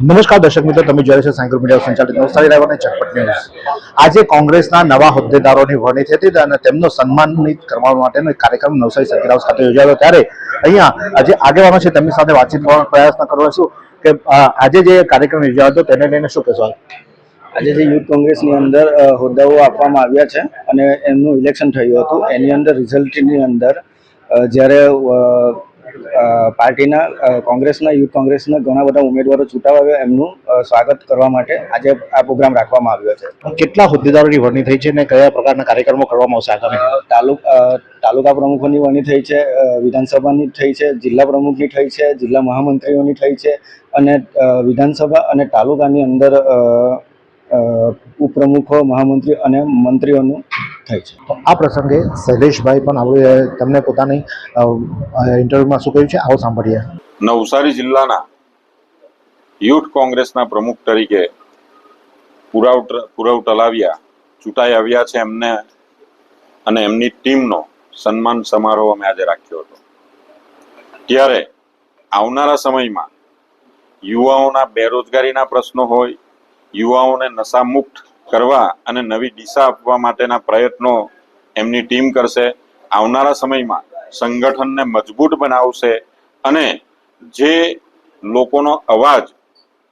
નમસ્કાર દર્શક મિત્રો, તમે જોઈ રહ્યા છો સાયકલ મીડિયા સંચાલિત નવસારી અને ઝટપટ ન્યૂઝ. આજે કોંગ્રેસના નવા હોદ્દેદારોની વરણી થઈ હતી અને તેમનો સન્માનિત કરવા માટેનો કાર્યક્રમ નવસારી સર્કિટ હાઉસ ખાતે યોજાયો ત્યારે અહીંયા આજે આગેવાનો છે, તેમની સાથે વાતચીત કરવાનો પ્રયાસ કરવાનો છું કે આજે જે કાર્યક્રમ યોજાયો હતો, તેને લઈને શું કહેશો આજે જે યુથ કોંગ્રેસની અંદર હોદ્દાઓ આપવામાં આવ્યા છે અને એમનું ઇલેક્શન થયું હતું. એની અંદર રિઝલ્ટની અંદર જ્યારે પાર્ટીના કોંગ્રેસના યુથ કોંગ્રેસના ઘણા બધા ઉમેદવારો છૂટાવા આવ્યા. એમનું સ્વાગત કરવા માટે આજે આ પ્રોગ્રામ રાખવામાં આવ્યો છે. કેટલા હોદ્દેદારોની વરણી થઈ છે અને કયા પ્રકારના કાર્યક્રમો કરવામાં આવશે આગામી? તાલુક તાલુકા પ્રમુખોની વરણી થઈ છે વિધાનસભાની થઈ છે જિલ્લા પ્રમુખની થઈ છે જિલ્લા મહામંત્રીઓની થઈ છે અને વિધાનસભા અને તાલુકાની અંદર ઉપપ્રમુખો મહામંત્રી અને મંત્રીઓનું થઈ છે. તો આ પ્રસંગે શૈલેષભાઈ પણ આપણે તમને પોતાની ઇન્ટરવ્યુમાં શું કહ્યું છે? આવો સાંભળીએ. નવસારી જિલ્લાના યુથ કોંગ્રેસના પ્રમુખ તરીકે પુરાવ પુરવ તલાવિયા ચૂંટાઈ આવ્યા છે એમને અને એમની ટીમનો સન્માન સમારોહ અમે આજે રાખ્યો હતો. ત્યારે આવનારા સમયમાં યુવાઓના બેરોજગારીના પ્રશ્નો હોય યુવાઓને નશામુક્ત કરવા અને નવી દિશા આપવા માટેના પ્રયત્નો એમની ટીમ કરશે. આવનારા સમયમાં સંગઠનને મજબૂત બનાવશે અને જે લોકોનો અવાજ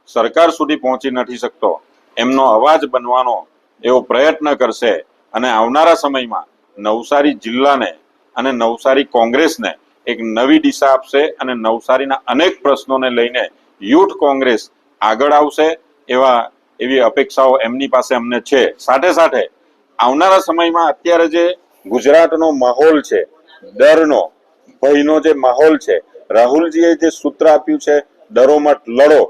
સરકાર સુધી પહોંચી નથી શકતો, એમનો અવાજ બનવાનો એવો પ્રયત્ન કરશે અને આવનારા સમયમાં નવસારી જિલ્લાને અને નવસારી કોંગ્રેસને એક નવી દિશા આપશે અને નવસારીના અનેક પ્રશ્નોને લઈને યુથ કોંગ્રેસ આગળ આવશે એવા એવી અપેક્ષાઓ એમની પાસે અમને છે. સાથે સાથે આવનારા સમયમાં અત્યારે જે ગુજરાતનો માહોલ છે, ડરનો, ભયનો જે માહોલ છે, રાહુલજીએ જે સૂત્ર આપ્યું છે ડરોમટ લડો,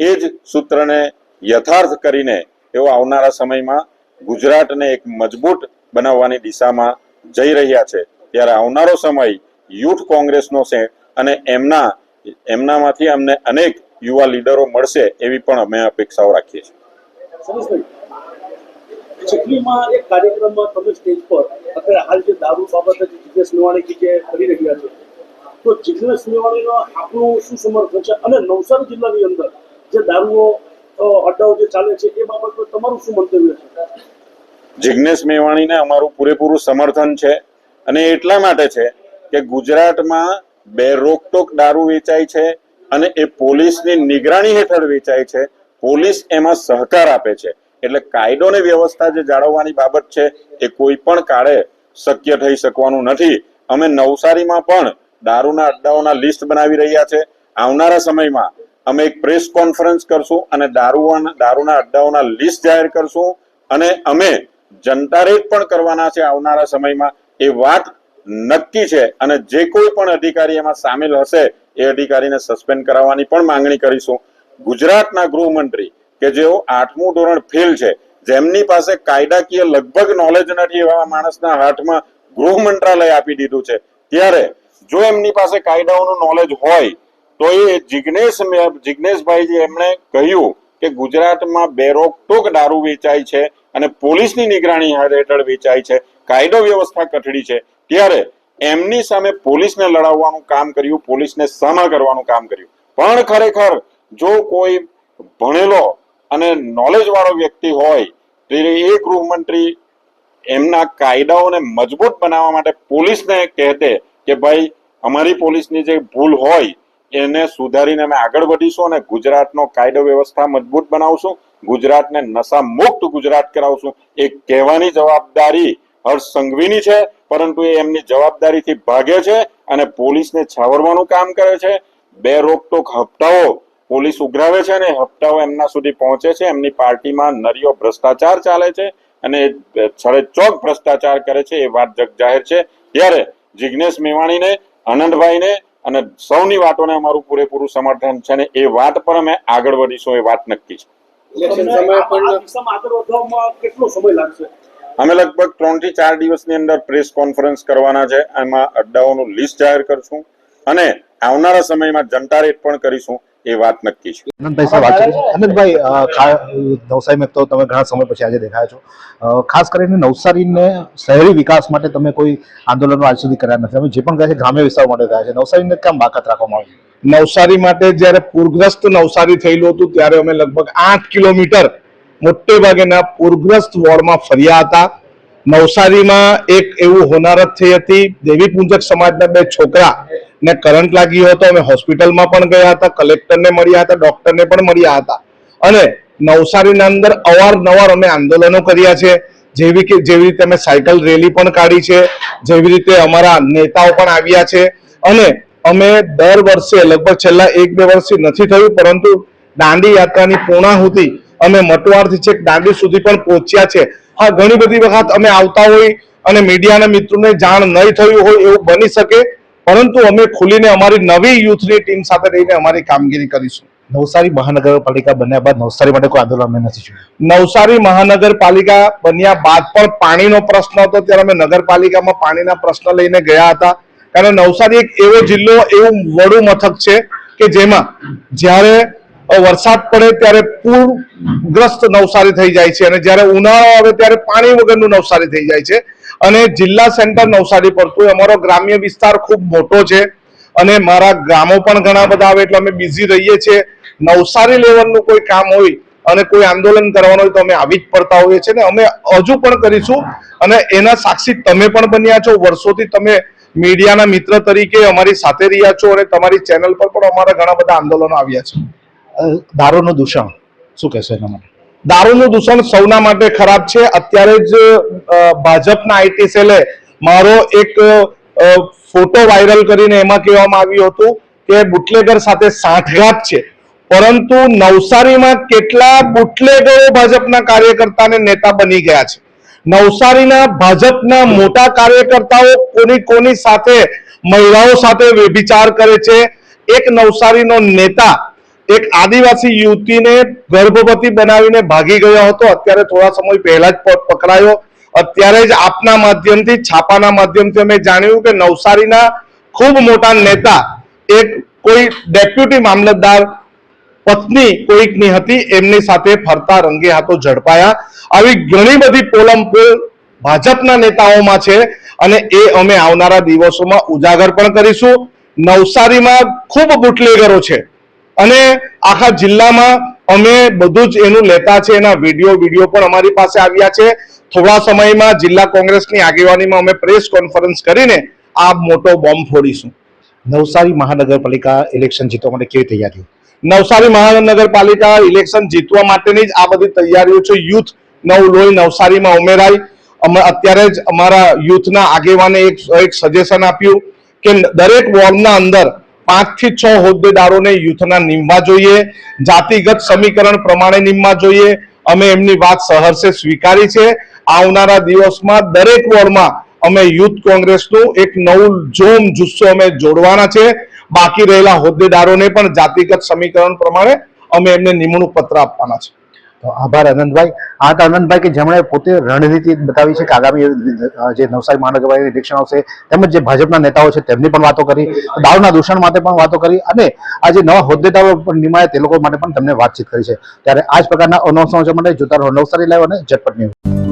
એ જ સૂત્રને યથાર્થ કરીને એવો આવનારા સમયમાં ગુજરાતને એક મજબૂત બનાવવાની દિશામાં જઈ રહ્યા છે. ત્યારે આવનારો સમય યુથ કોંગ્રેસનો છે અને એમના, એમનામાંથી અમને અનેક યુવા લીડરો મળશે એવી પણ અમે અપેક્ષાઓ રાખીએ છીએ. સરસભાઈ એક કાર્યક્રમમાં તમે સ્ટેજ પર અત્યારે હાલ જે દારૂ બાબતે જે જિજ્ઞેશ મેવાણી જે કરી રહ્યા છે, તો જીગ્નેશ મેવાણીનો આપણું શું સમર્થન છે? અને નવસારી જિલ્લાની અંદર જે દારૂઓ અડ્ડાઓ જે ચાલે છે, એ બાબતમાં તમારું શું મંતવ્ય છે? જિજ્ઞેશ મેવાણીને અમારું પૂરેપૂરું સમર્થન છે અને એટલા માટે છે કે ગુજરાતમાં બે રોકટોક દારૂ વેચાય છે અને એ પોલીસની નિગરાણી હેઠળ વેચાય છે પોલીસ એમાં સહકાર આપે છે. એટલે કાયદો ને વ્યવસ્થા જે જાળવવાની બાબત છે એ કોઈ પણ કાળે શક્ય થઈ શકવાનું નથી. અમે નવસારીમાં પણ દારૂના અડ્ડાઓના લિસ્ટ બનાવી રહ્યા છે. આવનારા સમયમાં અમે એક પ્રેસ કોન્ફરન્સ કરશું અને દારૂના દારૂના અડ્ડાઓના લિસ્ટ જાહેર કરશું અને અમે જનતા રેટ પણ કરવાના છે આવનારા સમયમાં. એ વાત નક્કી છે અને જે કોઈ પણ અધિકારી એમાં સામેલ હશે એ અધિકારીને સસ્પેન્ડ કરાવવાની પણ માંગણી કરીશું. ગુજરાતના ગૃહમંત્રી કે જેઓ આઠમું ધોરણ ફેલ છે, જેમની પાસે કાયદાકીય લગભગ નોલેજ નથી એવા માણસના હાથમાં ગૃહ મંત્રાલય આપી દીધું છે. ત્યારે જો એમની પાસે કાયદાઓનું નોલેજ હોય, તો એ જિગ્નેશ મે- જિગ્નેશભાઈ એમણે કહ્યું કે ગુજરાતમાં બેરોકટોક દારૂ વેચાય છે અને પોલીસની નિગરાણી હેઠળ વેચાય છે. કાયદો વ્યવસ્થા કઠડી છે. ત્યારે એમની સામે પોલીસને લડાવવાનું કામ કર્યું, પોલીસને સામા કરવાનું કામ કર્યું. પણ ખરેખર જો કોઈ ભણેલો અને નોલેજ વાળો વ્યક્તિ હોય, તો એ ગૃહમંત્રી એમના કાયદાઓને મજબૂત બનાવવા માટે પોલીસને કહેતે કે ભાઈ, અમારી પોલીસની જે ભૂલ હોય, એને સુધારીને અમે આગળ વધીશું અને ગુજરાતનો કાયદો વ્યવસ્થા મજબૂત બનાવશું, ગુજરાતને નશા મુક્ત ગુજરાત કરાવશું. એ કહેવાની જવાબદારી હર્ષ સંઘવીની છે, પરંતુ એ એમની જવાબદારીથી ભાગે છે અને પોલીસને છાવરવાનું કામ કરે છે. બે રોકટોક હપ્તાઓ પોલીસ ઉઘરાવે છે અને હપ્તાઓ એમના સુધી પહોંચે છે. એમની પાર્ટીમાં નરિયો ભ્રષ્ટાચાર ચાલે છે અને છડે ચોક ભ્રષ્ટાચાર કરે છે એ વાત જગ જાહેર છે. ત્યારે જિજ્ઞેશ મેવાણીને આનંદભાઈને અને સૌની વાતોને અમારું પૂરેપૂરું સમર્થન છે અને એ વાત પર અમે આગળ વધીશું એ વાત નક્કી છે. અમે લગભગ ત્રણથી ચાર દિવસની અંદર પ્રેસ કોન્ફરન્સ કરવાના છે. એમાં અડ્ડાઓનું લિસ્ટ જાહેર કરશું અને આવનારા સમયમાં જનતા રેટ પણ કરીશું. એ વાત નક્કી છે. આનંદભાઈ સાહેબ વાત આનંદભાઈ નવસારી મેં તો તમે ઘણા સમય પછી આજે દેખાયા છો. ખાસ કરીને નવસારીને શહેરી વિકાસ માટે તમે કોઈ આંદોલનો આજ સુધી કર્યા નથી. અમે જે પણ કહે છે ગ્રામ્ય વિસ્તાર માટે ગયા છે. નવસારીને કેમ બાકાત રાખવામાં આવી? નવસારી માટે જ્યારે પૂરગ્રસ્ત નવસારી થયેલું હતું ત્યારે અમે લગભગ આઠ કિલોમીટર મોટે ભાગેના પૂરગ્રસ્ત વોર્ડમાં ફર્યા હતા. નવસારીમાં એક એવું હોનારત થઈ હતી. દેવી પૂંજક સમાજના બે છોકરા ને કરંટ લાગ્યો હતો, અમે હોસ્પિટલમાં પણ ગયા હતા, કલેક્ટરને મળ્યા હતા, ડોક્ટરને પણ મળ્યા હતા. અને નવસારીના અંદર અવારનવાર અમે આંદોલનો કર્યા છે. જેવી કે, જેવી રીતે અમે સાયકલ રેલી પણ કાઢી છે, જેવી રીતે અમારા નેતાઓ પણ આવ્યા છે. અને અમે દર વર્ષે, લગભગ છેલ્લા એક બે વર્ષથી નથી થયું, પરંતુ દાંડી યાત્રાની પૂર્ણાહુતિ અમે મટવારથી છેક દાંડી સુધી પણ પહોંચ્યા છે. હા, ઘણી બધી વખત અમે આવતા હોય અને મીડિયાના મિત્રોને જાણ નહીં થયું હોય એવું બની શકે પરંતુ અમે ખુલીને અમારી નવી યુથની ટીમ સાથે રહીને અમારી કામગીરી કરીશું. નવસારી મહાનગરપાલિકા બન્યા બાદ નવસારી માટે કોઈ આંદોલન અમે નથી જોયું. નવસારી મહાનગરપાલિકા બન્યા બાદ પણ પાણીનો પ્રશ્ન હતો. ત્યારે અમે નગરપાલિકામાં પાણીના પ્રશ્ન લઈને ગયા હતા. કારણ નવસારી એક એવો જિલ્લો એવું વડું મથક છે કે જેમાં જ્યારે વરસાદ પડે ત્યારે પૂરગ્રસ્ત નવસારી થઈ જાય છે અને જ્યારે ઉનાળો આવે ત્યારે પાણી વગરનું નવસારી થઈ જાય છે. અને જિલ્લા સેન્ટર નવસારી પડતું અમારો ગ્રામ્ય વિસ્તાર ખૂબ મોટો છે અને મારા ગામો પણ ઘણા બધા આવે એટલે અમે બિઝી રહીએ છીએ. નવસારી લેવલનું કોઈ કામ હોય અને કોઈ આંદોલન કરવાનું હોય તો અમે આવી જ પડતા હોઈએ છીએ ને અમે હજુ પણ કરીશું અને એના સાક્ષી તમે પણ બન્યા છો. વર્ષોથી તમે મીડિયાના મિત્ર તરીકે અમારી સાથે રહ્યા છો અને તમારી ચેનલ પર પણ અમારા ઘણા બધા આંદોલનો આવ્યા છે. દારૂનું દૂષણ શું કહેશો એના માટે? દારૂનું દૂષણ સૌના માટે ખરાબ છે. અત્યારે જ ભાજપના આઈટી સેલે મારો એક ફોટો વાયરલ કરીને એમાં કહેવામાં આવ્યું હતું કે બુટલેગર સાથે સાંઠગાંઠ છે. પરંતુ નવસારીમાં કેટલા બુટલેગરો ભાજપના કાર્યકર્તા નેતા બની ગયા છે? નવસારીના ભાજપના મોટા કાર્યકર્તાઓ કોની કોની સાથે, મહિલાઓ સાથે વ્યભિચાર કરે છે? એક નવસારીનો નેતા એક આદિવાસી યુવતીને ગર્ભવતી બનાવીને ભાગી ગયો હતો. અત્યારે થોડા સમય પહેલા જ પકડાયો. અત્યારે જ આપના માધ્યમથી, છાપાના માધ્યમથી અમે જાણ્યું કે નવસારીના ખૂબ મોટા નેતા, એક કોઈ ડેપ્યુટી મામલતદાર પત્ની કોઈકની હતી, એમની સાથે ફરતા રંગે હાથો ઝડપાયા. આવી ઘણી બધી પોલમપોલ ભાજપના નેતાઓમાં છે અને એ અમે આવનારા દિવસોમાં ઉજાગર પણ કરીશું. નવસારીમાં ખૂબ બુટલેગરો છે. અને આખા જિલ્લામાં અમે બધું જ એનું લેતા છે એના વીડિયો વીડિયો પણ અમારી પાસે આવ્યા છે. થોડા સમયમાં જિલ્લા કોંગ્રેસની આગેવાનીમાં અમે પ્રેસ કોન્ફરન્સ કરીને આ મોટો બોમ્બ ફોડીશું. નવસારી મહાનગરપાલિકા ઇલેક્શન જીતવા માટે કેવી તૈયારીઓ? નવસારી મહાનગરપાલિકા ઇલેક્શન જીતવા માટેની જ આ બધી તૈયારીઓ છે. યુથ નવ લોહી નવસારીમાં ઉમેરાય અમે અત્યારે જ અમારા યુથના આગેવાને એક એક સજેશન આપ્યું કે દરેક વોર્ડના અંદર પાંચથી છ હોદ્દેદારોને યુથના નીમવા જોઈએ, જાતિગત સમીકરણ પ્રમાણે નીમવા જોઈએ. અમે એમની વાત સહર્ષે સ્વીકારી છે. આવનારા દિવસમાં દરેક વોર્ડમાં અમે યુથ કોંગ્રેસનું એક નવું જોમ જુસ્સો અમે જોડવાના છે. બાકી રહેલા હોદ્દેદારોને પણ જાતિગત સમીકરણ પ્રમાણે અમે એમને નિમણૂક પત્ર આપવાના છે. તો આભાર આનંદભાઈ. આ તો આનંદભાઈ કે જેમણે પોતે રણનીતિ બતાવી છે કે આગામી જે નવસારી મહાનગરપાલિકા ઇલેક્શન આવશે, તેમજ જે ભાજપના નેતાઓ છે તેમની પણ વાતો કરી દારૂના દૂષણ માટે પણ વાતો કરી, અને આ જે નવા હોદ્દેદારો પણ નિમાયા તે લોકો માટે પણ તમને વાતચીત કરી છે. ત્યારે આ જ પ્રકારના અનૌ સમાચાર માટે જોતા રહો નવસારી લાઈવ અને ઝટપટ ન્યૂઝ.